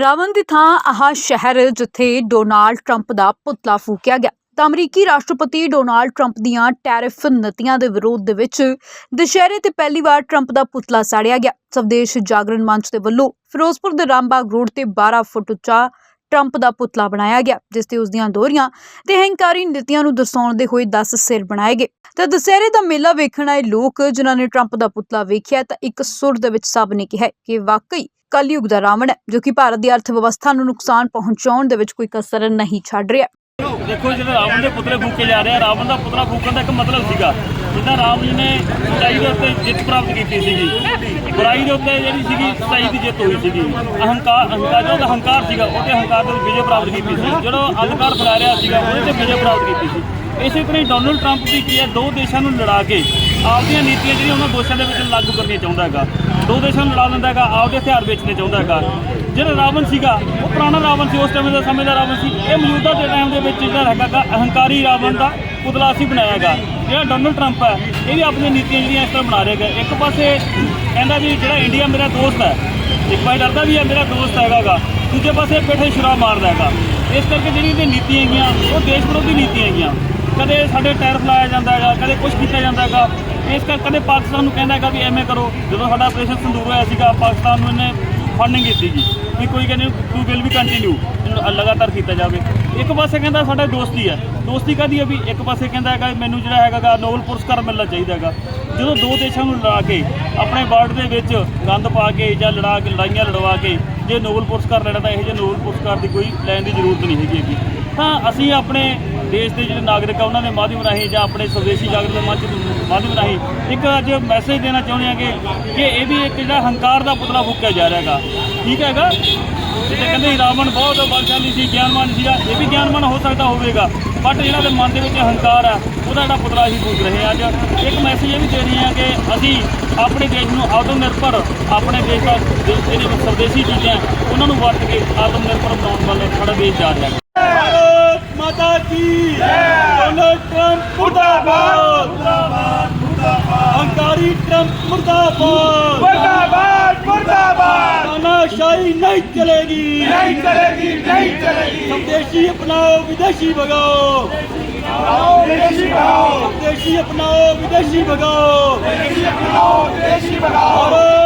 ਰਾਵਣ ਦੀ ਥਾਂ ਆਹ ਸ਼ਹਿਰ ਜਿੱਥੇ ਡੋਨਾਲਡ ਟਰੰਪ ਦਾ ਪੁਤਲਾ ਫੂਕਿਆ ਗਿਆ। ਤਾਂ ਅਮਰੀਕੀ ਰਾਸ਼ਟਰਪਤੀ ਡੋਨਾਲਡ ਟਰੰਪ ਦੀਆਂ ਟੈਰਿਫ ਨੀਤੀਆਂ ਦੇ ਵਿਰੋਧ ਦੇ ਵਿੱਚ ਦੁਸ਼ਹਿਰੇ ਤੇ ਪਹਿਲੀ ਵਾਰ ਟਰੰਪ ਦਾ ਪੁਤਲਾ ਸਾੜਿਆ ਗਿਆ। ਸਵਦੇਸ਼ ਜਾਗਰਣ ਮੰਚ ਦੇ ਵੱਲੋਂ ਫਿਰੋਜ਼ਪੁਰ ਦੇ ਰਾਮਬਾਗ ਰੋਡ ਤੇ 12 ਫੁੱਟ ਉੱਚਾ ਟਰੰਪ ਦਾ ਪੁਤਲਾ ਬਣਾਇਆ ਗਿਆ, ਜਿਸ ਤੇ ਉਸ ਦੀਆਂ ਦੋਹਰੀਆਂ ਤੇ ਹੰਕਾਰੀ ਨੀਤੀਆਂ ਨੂੰ ਦਰਸਾਉਂਦੇ ਹੋਏ 10 ਸਿਰ ਬਣਾਏ ਗਏ। ਤਾਂ ਦੁਸਹਿਰੇ ਦਾ ਮੇਲਾ ਵੇਖਣ ਆਏ ਲੋਕ, ਜਿਨ੍ਹਾਂ ਨੇ ਟਰੰਪ ਦਾ ਪੁਤਲਾ ਵੇਖਿਆ, ਤਾਂ ਇੱਕ ਸੁਰ ਦੇ ਵਿੱਚ ਸਭ ਨੇ ਕਿਹਾ ਕਿ ਵਾਕਈ ਕਲਯੁਗ ਦਾ ਰਾਵਣ ਹੈ, ਜੋ ਕਿ ਭਾਰਤ ਦੀ ਅਰਥ ਵਿਵਸਥਾ ਨੂੰ ਨੁਕਸਾਨ ਪਹੁੰਚਾਉਣ ਦੇ ਵਿੱਚ ਕੋਈ ਕਸਰ ਨਹੀਂ ਛੱਡ ਰਿਹਾ। ਦੇਖੋ ਜਿਹੜੇ ਰਾਵਣ ਦੇ ਪੁਤਲੇ ਫੂਕੇ ਜਾ ਰਹੇ ਆ, ਰਾਵਣ ਦਾ ਪੁਤਲਾ ਫੂਕਣ ਦਾ ਇੱਕ ਮਤਲਬ ਸੀਗਾ। ਜਿੱਦਾਂ ਰਾਮ ਜੀ ਨੇ ਸੱਚਾਈ ਦੇ ਉੱਤੇ ਜਿੱਤ ਪ੍ਰਾਪਤ ਕੀਤੀ ਸੀਗੀ। ਬੁਰਾਈ ਦੇ ਉੱਤੇ ਜਿਹੜੀ ਸੀਗੀ, ਸੱਚਾਈ ਦੀ ਜਿੱਤ ਹੋਈ ਸੀਗੀ। ਅਹੰਕਾਰ ਅਹੰਕਾਰ, ਜੋ ਉਹਦਾ ਹੰਕਾਰ ਸੀਗਾ, ਉਹਦੇ ਹੰਕਾਰ ਦੇ ਵਿਜੇ ਪ੍ਰਾਪਤ ਕੀਤੀ ਸੀ। ਜਿਹੜਾ ਅਧਿਕਾਰ ਫੈਲਾ ਰਿਹਾ ਸੀਗਾ, ਉਹਦੇ ਤੇ ਵਿਜੇ ਪ੍ਰਾਪਤ ਕੀਤੀ ਸੀ। ਇਸੇ ਤਰ੍ਹਾਂ ਹੀ ਡੋਨਲਡ ਟਰੰਪ ਵੀ ਕੀ ਹੈ, ਦੋ ਦੇਸ਼ਾਂ ਨੂੰ ਲੜਾ ਕੇ ਆਪਦੀਆਂ ਨੀਤੀਆਂ ਜਿਹੜੀਆਂ ਉਹਨਾਂ ਦੋਸ਼ਾਂ ਦੇ ਵਿੱਚ ਲਾਗੂ ਕਰਨੀਆਂ ਚਾਹੁੰਦਾ ਹੈਗਾ। ਦੋ ਦੇਸ਼ਾਂ ਨੂੰ ਲੜਾ ਦਿੰਦਾ ਹੈਗਾ, ਆਪਦੇ ਹਥਿਆਰ ਵੇਚਣੇ ਚਾਹੁੰਦਾ ਹੈਗਾ। ਜਿਹੜਾ ਰਾਵਣ ਸੀਗਾ, ਉਹ ਪੁਰਾਣਾ ਰਾਵਣ ਸੀ, ਉਸ ਟਾਈਮ ਦਾ ਸਮੇਂ ਦਾ ਰਾਵਣ ਸੀ। ਇਹ ਮੌਜੂਦਾ ਦੇ ਟਾਈਮ ਦੇ ਵਿੱਚ ਜਿਹੜਾ ਹੈਗਾ ਗਾ, ਅਹੰਕਾਰੀ ਰਾਵਣ ਦਾ ਪੁਤਲਾ ਅਸੀਂ ਬਣਾਇਆ ਹੈਗਾ ਜਿਹੜਾ ਡੋਨਲਡ ਟਰੰਪ ਹੈ, ਇਹ ਵੀ ਆਪਣੀਆਂ ਨੀਤੀਆਂ ਜਿਹੜੀਆਂ ਇਸ ਤਰ੍ਹਾਂ ਬਣਾ ਰਿਹਾ ਹੈਗਾ। ਇੱਕ ਪਾਸੇ ਕਹਿੰਦਾ ਵੀ ਜਿਹੜਾ ਇੰਡੀਆ ਮੇਰਾ ਦੋਸਤ ਹੈ, ਇੱਕ ਪਾਸੇ ਡਰਦਾ ਵੀ ਹੈ ਮੇਰਾ ਦੋਸਤ ਹੈਗਾ ਗਾ ਦੂਜੇ ਪਾਸੇ ਪਿੱਠੇ ਸ਼ਰਾਬ ਮਾਰਦਾ ਹੈਗਾ। ਇਸ ਕਰਕੇ ਜਿਹੜੀ ਇਹਦੀ ਨੀਤੀਆਂ ਹੈਗੀਆਂ, ਉਹ ਦੇਸ਼ ਵਿਰੋਧੀ ਨੀਤੀਆਂ ਹੈਗੀਆਂ। ਕਦੇ ਸਾਡੇ ਟੈਰਫ ਲਾਇਆ ਜਾਂਦਾ ਹੈਗਾ, ਕਦੇ ਕੁਝ ਕੀਤਾ ਜਾਂਦਾ ਹੈਗਾ। ਇਸ ਕਰਕੇ ਕਦੇ ਪਾਕਿਸਤਾਨ ਨੂੰ ਕਹਿੰਦਾ ਹੈਗਾ ਵੀ ਐਵੇਂ ਕਰੋ। ਜਦੋਂ ਸਾਡਾ ਆਪਰੇਸ਼ਨ ਸੰਦੂਰ ਹੋਇਆ ਸੀਗਾ, ਪਾਕਿਸਤਾਨ ਨੂੰ ਇਹਨੇ ਫੰਡਿੰਗ ਕੀਤੀ ਸੀ ਵੀ ਕੋਈ ਕਹਿੰਦੇ ਟੂ ਵਿਲ ਵੀ ਕੰਟੀਨਿਊ ਲਗਾਤਾਰ ਕੀਤਾ ਜਾਵੇ। ਇੱਕ ਪਾਸੇ ਕਹਿੰਦਾ ਸਾਡਾ ਦੋਸਤੀ ਹੈ ਦੋਸਤੀ ਕਾਹਦੀ ਹੈ ਵੀ ਇੱਕ ਪਾਸੇ ਕਹਿੰਦਾ ਹੈਗਾ ਮੈਨੂੰ ਜਿਹੜਾ ਹੈਗਾ ਨੋਬਲ ਪੁਰਸਕਾਰ ਮਿਲਣਾ ਚਾਹੀਦਾ ਹੈਗਾ। ਜਦੋਂ ਦੋ ਦੇਸ਼ਾਂ ਨੂੰ ਲੜਾ ਕੇ, ਆਪਣੇ ਵਰਲਡ ਦੇ ਵਿੱਚ ਗੰਦ ਪਾ ਕੇ ਜਾਂ ਲੜਾ ਕੇ, ਲੜਾਈਆਂ ਲੜਵਾ ਕੇ ਜੇ ਨੋਬਲ ਪੁਰਸਕਾਰ ਲੈਣਾ ਤਾਂ ਇਹੋ ਜਿਹੇ ਨੋਬਲ ਪੁਰਸਕਾਰ ਦੀ ਕੋਈ ਲੈਣ ਦੀ ਜ਼ਰੂਰਤ ਨਹੀਂ ਹੈਗੀ ਹੈਗੀ। ਤਾਂ ਅਸੀਂ ਆਪਣੇ ਦੇਸ਼ ਦੇ ਜਿਹੜੇ ਨਾਗਰਿਕ ਆ, ਉਹਨਾਂ ਦੇ ਮਾਧਿਅਮ ਰਾਹੀਂ ਜਾਂ ਆਪਣੇ ਸਵਦੇਸ਼ੀ ਜਾਗਰਣ ਮੰਚ ਦੇ ਮਾਧਿਅਮ ਰਾਹੀਂ ਇੱਕ ਅੱਜ ਮੈਸੇਜ ਦੇਣਾ ਚਾਹੁੰਦੇ ਹਾਂ ਕਿ ਕਿ ਇਹ ਵੀ ਇੱਕ ਜਿਹੜਾ ਹੰਕਾਰ ਦਾ ਪੁਤਲਾ ਫੂਕਿਆ ਜਾ ਰਿਹਾ ਹੈਗਾ। ਠੀਕ ਹੈਗਾ? ਤੇ ਕਹਿੰਦੇ ਰਾਵਣ ਬਹੁਤ ਬਲਸ਼ਾਲੀ ਸੀ ਗਿਆਨਮਾਨ ਸੀਗਾ। ਇਹ ਵੀ ਗਿਆਨਵਾਨ ਹੋ ਸਕਦਾ ਹੋਵੇਗਾ ਬਟ ਜਿਹੜਾ ਦੇ ਮਨ ਦੇ ਵਿੱਚ ਹੰਕਾਰ ਆ ਉਹਦਾ ਜਿਹੜਾ ਪੁਤਲਾ ਅਸੀਂ ਪੂਜ ਰਹੇ ਹਾਂ ਅੱਜ। ਇੱਕ ਮੈਸੇਜ ਇਹ ਵੀ ਦੇ ਰਹੇ ਹਾਂ ਕਿ ਅਸੀਂ ਆਪਣੇ ਦੇਸ਼ ਨੂੰ ਆਤਮ ਨਿਰਭਰ ਆਪਣੇ ਦੇਸ਼ ਦਾ ਜਿਹੜੇ ਸਵਦੇਸ਼ੀ ਚੀਜ਼ਾਂ ਉਹਨਾਂ ਨੂੰ ਵਰਤ ਕੇ ਆਤਮ ਨਿਰਭਰ ਬਣਾਉਣ ਵੱਲ ਖੜਾ ਦੇਸ਼ ਜਾ ਰਿਹਾ ਮਾਤਾ ਕੀ? ਡੋਨਲਡ ਟਰੰਪ ਮੁਰਦਾਬਾਦ। ਮੁਰਦਾਬਾਦ ਮੁਰਦਾਬਾਦ। ਹੰਕਾਰੀ ਟਰੰਪ ਮੁਰਦਾਬਾਦ। तानाशाही नहीं चलेगी नहीं चलेगी नहीं चलेगी स्वदेशी अपनाओ विदेशी भगाओ आओ विदेशी बढ़ाओ स्वदेशी अपनाओ विदेशी भगाओ विदेशी अपनाओ विदेशी बढ़ाओ भारत